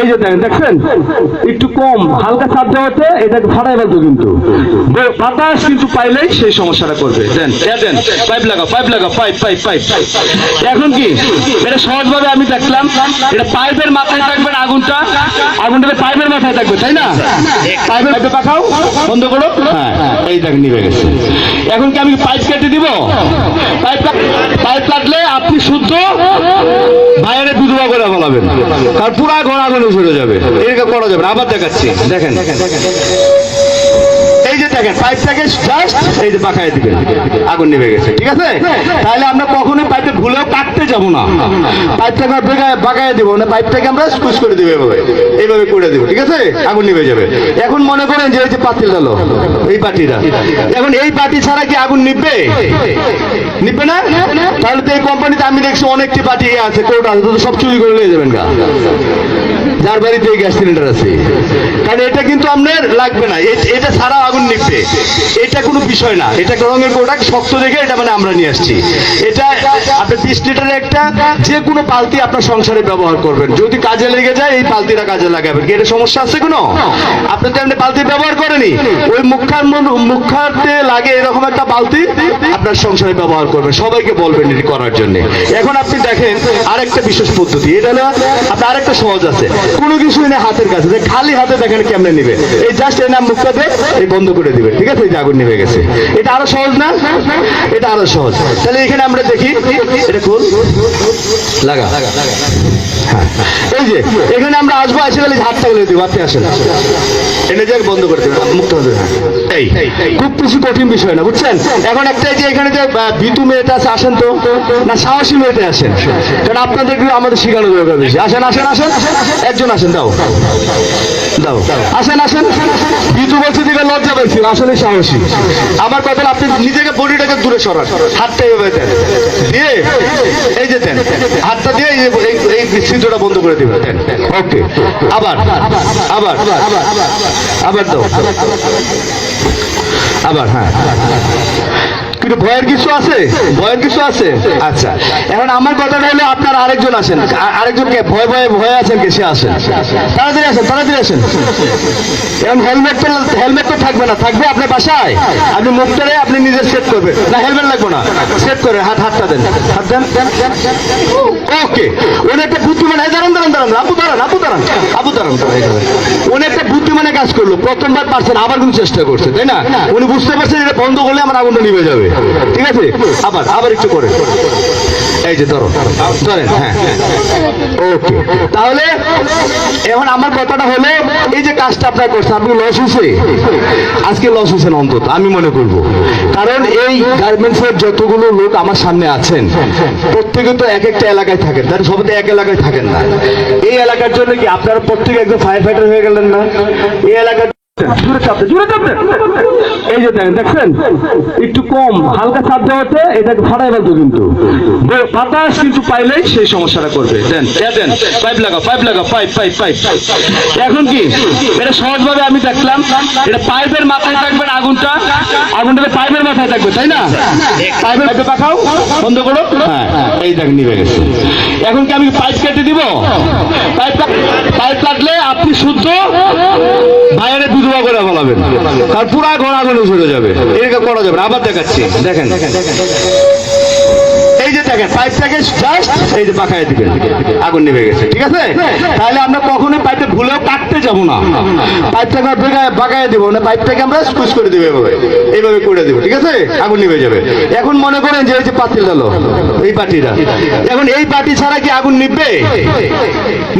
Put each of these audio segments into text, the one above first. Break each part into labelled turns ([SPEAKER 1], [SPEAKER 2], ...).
[SPEAKER 1] এই যে দেখেন, দেখছেন? একটু কম, হালকা চাপ দেওয়াতে এটাকে ফাটাই ফেলতো কিন্তু। বাতাস কিন্তু পাইলেই সেই সমস্যাটা করবে। দেন দেন পাইপ লাগাও পাইপ লাগাও পাইপ পাইপ পাইপ এখন কি? এটা সহজভাবে আমি দেখলাম, এটা পাইপের মাথায় থাকবে আগুনটা? আগুনটা পাইপের মাথায় থাকবে, তাই না? পাইপের পাইপে পাকাও, বন্ধ করো। হ্যাঁ এই দেখ নিভে গেছে। এখন কি আমি পাইপ কেটে দিব? পাইপ পাইপ কাটলে আপনি শুদ্ধ বাইরে বিধবা করে ফেলাবেন পুরা ঘর আগুনে চলে যাবে। এরকম করা যাবে আবার দেখাচ্ছি। দেখেন। এই যে দেখেন পাইপটাকে এই যে আগুন গেছে, ঠিক আছে? তাহলে আমরা কখনোই ভুলেও কাটতে যাব না। পাইপটাকে না পাইপটাকে আমরা স্কুচ করে এভাবে। এইভাবে করে দিব, ঠিক আছে? আগুন যাবে। এখন মনে করেন যে যে পাতিল গেল এই পাটিটা এখন এই পাটি ছাড়া কি আগুন নিভবে নিবে না? তাহলে তো এই কোম্পানিতে আমি দেখছি অনেকটি পার্টি আছে, কোর্ট আছে, তো সব চুরি করে নিয়ে যাবেন গা। যার বাড়িতে গ্যাস সিলিন্ডার আছে। কারণ এটা কিন্তু আপনার লাগবে না। এটা ছাড়া আগুন নিবে এটা কোনো বিষয় না। এটা রঙের প্রোডাক্ট শক্ত দেখে এটা মানে আমরা নিয়ে আসছি। এটা আপনার বিশ লিটারের একটা যে কোনো পালতি আপনার সংসারে ব্যবহার করবেন। যদি কাজে লেগে যায়, এই পালতিটা কাজে লাগাবেন। কি এটা সমস্যা আছে কোনো? আপনি তো এমনি বালতি ব্যবহার করেনি ওই মুখার মুখাতে লাগে এরকম একটা বালতি আপনার সংসারে ব্যবহার করবেন। সবাইকে বলবেন এটি করার জন্য। এখন আপনি দেখেন আরেকটা বিশেষ পদ্ধতি। এটা হলো, আপনার আরেকটা সহজ আছে। কোনো কিছু এনে হাতের কাছে। যে খালি হাতে দেখেন কেমনে নিবে। এই জাস্ট এনে মুখটা দিয়ে এই বন্ধ করে দিবে। ঠিক আছে? এই যে আগুন গেছে। এটা আরও সহজ না? এটা আরও সহজ। তাহলে এখানে আমরা দেখি। এটা খুব লাগা। হ্যাঁ। এই যে, এখানে আমরা আসব আসে গেলে হাতটা গেলে দিব। আপনি আসেন। এনে যাক বন্ধ করে দেবেন। মুক্ত হবে এই খুব কিছু কঠিন বিষয় না বুঝছেন? এখন একটাই যে এখানে যে বিতু মেয়েটা আছে আসেন তো? না সাহসী মেয়েতে আসেন। কারণ আপনাদেরকে আমাদের শেখানো দরকার বেশি। আসেন আসেন আসেন। একজন আসেন দাও দাও। আসেন আসেন। দিকে আসলে সাহসী। আমার কথা আপনি নিজেকে বডিটাকে দূরে সরান। হাতটা এভাবে দেন। দিয়ে এই যে দেন। হাতটা দিয়ে এই ছিদ্রটা বন্ধ করে দিবেন। ওকে। আবার। আবার। আবার দাও। আবার হ্যাঁ। কিন্তু ভয়ের কিছু আছে? ভয়ের কিছু আছে? আচ্ছা। এখন আমার কথাটা হলো আপনার আরেকজন আসেন। আ- আরেকজনকে ভয় ভয়ে ভয়ে আছেন কে? সে আসেন। তাড়াতাড়ি আসেন তাড়াতাড়ি আসেন। এখন হেলমেট তো হেলমেট তো থাকবে না। থাকবে আপনার বাসায়। আপনি মুখটারে আপনি নিজে সেট করবেন। না হেলমেট লাগবে না। সেট করে হাত হাতটা দেন। হাত দেন ওকে উনি একটা বুদ্ধিমান এই দাঁড়ান দাঁড়ান দাঁড়ান। আপু দাঁড়ান আপু দাঁড়ান। আপু দাঁড়ান। উনি একটা বুদ্ধিমানে কাজ করল। প্রথমবার পারছেন আবার কিন্তু চেষ্টা করছে তাই না? উনি বুঝতে পারছেন এটা বন্ধ করলে আমার আগুনটা নিভে যাবে। ঠিক আছে? আবার আবার একটু করে। এই যে ধরো, ধরেন হ্যাঁ। ওকে। তাহলে, এখন আমার কথাটা হলো, এই যে কাজটা আপনার করছেন, আপনি লস হয়েছে? আজকে লস হয়েছেন অন্তত, আমি মনে করব। কারণ এই গার্মেন্টস এর যতগুলো লোক আমার সামনে আছেন, প্রত্যেকে তো এক একটা এলাকায় থাকেন, তার সবাই এক এলাকায় থাকেন না। এই এলাকার জন্য কি আপনারা প্রত্যেকে একজন ফায়ার ফাইটার হয়ে গেলেন না? এই এলাকার এই যে দেখছেন? একটু কম, হালকা চাপ দেওয়াতে এটাকে ফাটাই ফেলতো কিন্তু। বাতাস কিন্তু পাইলেই সেই সমস্যাটা করবে। দেন দেন পাইপ লাগাও পাইপ লাগাও পাইপ পাইপ পাইপ এখন কি? এটা সহজভাবে আমি দেখলাম, এটা পাইপের মাথায় থাকবে আগুনটা। আগুনটা পাইপের মাথায় থাকবে, তাই না? পাইপের পাইপে পাকাও, বন্ধ করো। হ্যাঁ এই দেখ নিভে গেছে। এখন কি আমি পাইপ কেটে দিব? পাইপ পাইপ কাটলে আপনি শুদ্ধ বাইরে বিধবা করে ফেলাবেন। আর পুরা ঘর আগুনে চলে যাবে। এরকম করা যাবে আবার দেখাচ্ছি। দেখেন। এই যে দেখেন পাইপটাকে জাস্ট এই যে পাকায় দিবেন আগুন গেছে। ঠিক আছে? তাহলে আমরা কখনোই ভুলেও কাটতে না। দিব, না পাইপটাকে আমরা করে এভাবে। এইভাবে করে দিব, ঠিক আছে? আগুন নিভে যাবে। এখন মনে করেন যে এই পাতিল এই পাটিটা এখন এই পাটি ছাড়া কি আগুন নিবে?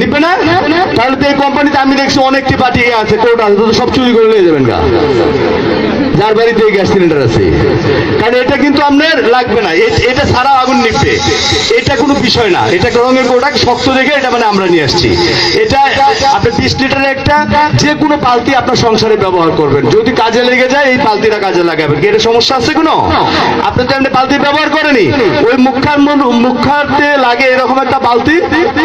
[SPEAKER 1] নিবে না? তাহলে তো এই কোম্পানিতে আমি দেখছি অনেকটি পার্টি আছে কোর্ট আছে সব চুরি করে নিয়ে যাবেন গা। যার বাড়িতে এই গ্যাস সিলিন্ডার আছে। কারণ এটা কিন্তু আপনার লাগবে না। এটা ছাড়া আগুন নিবে এটা কোনো বিষয় না। এটা রঙের প্রোডাক্ট শক্ত দেখে এটা মানে আমরা নিয়ে আসছি। এটা আপনার বিশ লিটারের একটা যে কোনো পালতি আপনার সংসারে ব্যবহার করবেন। যদি কাজে লেগে যায়, এই পালতিটা কাজে লাগাবেন। এটা সমস্যা আছে কোনো? আপনি তো এমনি পালতি ব্যবহার করেনি ওই মুখার মুখাতে লাগে এরকম একটা বালতি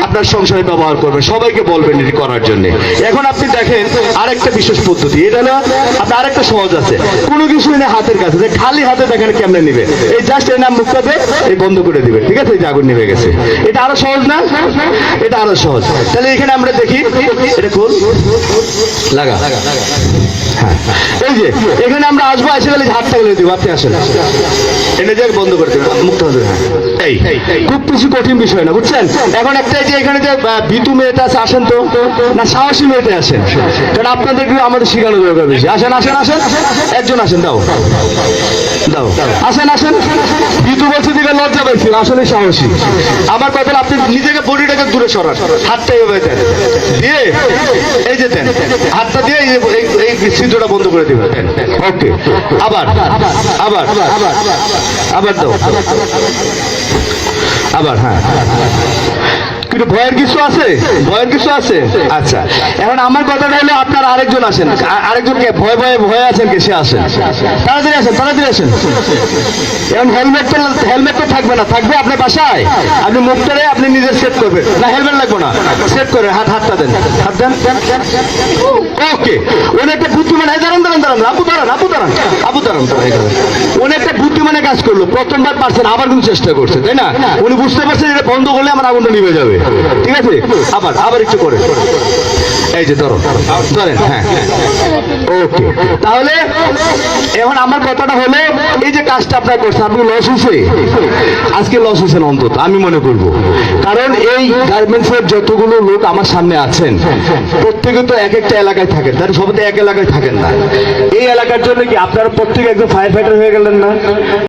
[SPEAKER 1] আপনার সংসারে ব্যবহার করবেন। সবাইকে বলবেন এটি করার জন্য। এখন আপনি দেখেন আরেকটা বিশেষ পদ্ধতি। এটা হলো, আপনার আরেকটা সহজ আছে। কোনো কিছু নেই হাতের কাছে। যে খালি হাতে দেখেন কেমনে নিবে। এই জাস্ট এই নাম দিয়ে এই বন্ধ করে দিবে। ঠিক আছে? আগুন নিভে গেছে। এটা আরও সহজ না? এটা আরও সহজ। তাহলে এখানে আমরা দেখি, এটা কোন? লাগা। হ্যাঁ। এই যে, এখানে আমরা আসব গেলে দিব। আপনি আসেন। এটা যে বন্ধ করে মুক্ত এই খুব কিছু কঠিন বিষয় না, বুঝছেন? এখন একটা যে এখানে যে বিতু মেয়েটা আছে, আসেন তো। না, সাহসী মেয়েটা আসেন। কারণ আপনাদেরকে আমাদের শেখানো দরকার বেশি। আসেন আসেন আসেন। একজন আসেন, দাও। দাও। আসেন আসেন। বিতু বলছে দিকে লজ্জা পাইছিল আসলে সাহসী। আমার কথা আপনি নিজেকে বডিটাকে দূরে সরান। হাতটা এভাবে দেন। দিয়ে, এই যে দেন, হাতটা দিয়ে এই ছিদ্রটা বন্ধ করে দিবেন। ওকে আবার আবার আবার দাও। আবার হ্যাঁ। কিন্তু ভয়ের কিছু আছে? ভয়ের কিছু আছে? আচ্ছা। এখন আমার কথাটা হলো আপনার আরেকজন আসেন। আ- আরেকজন কে? ভয় ভয়ে ভয়ে আছেন কে? সে আসেন। তাড়াতাড়ি আসেন তাড়াতাড়ি আসেন। এখন হেলমেট তো হেলমেট তো থাকবে না। থাকবে আপনার বাসায়? আপনি মুখটারে আপনি নিজে সেট করবেন। না হেলমেট লাগবে না। সেট করে হাত হাতটা দেন। হাত দেন ওকে উনি একটা বুদ্ধিমান দাঁড়ান দাঁড়ান দাঁড়ান। আপু দাঁড়ান আপু দাঁড়ান। আপু দাঁড়ান উনি একটা বুদ্ধিমানে কাজ করল। প্রথমবার পারছেন আবার কিন্তু চেষ্টা করছে তাই না? উনি বুঝতে পারছেন এটা বন্ধ করলে আমার আগুনটা নিভে যাবে। ঠিক আছে? আবার আবার একটু করে। এই যে ধরো, ধরেন হ্যাঁ। ওকে। তাহলে, এখন আমার কথাটা হলো, এই যে কাজটা আপনার করছেন, আপনি লস হয়েছে? আজকে লস হয়েছেন অন্তত, আমি মনে করব। কারণ এই গার্মেন্টসের যতগুলো লোক আমার সামনে আছেন, প্রত্যেকে তো এক একটা এলাকায় থাকেন, তার সবাই এক এলাকায় থাকেন না। এই এলাকার জন্য কি আপনারা প্রত্যেকে একজন ফায়ার ফাইটার হয়ে গেলেন না?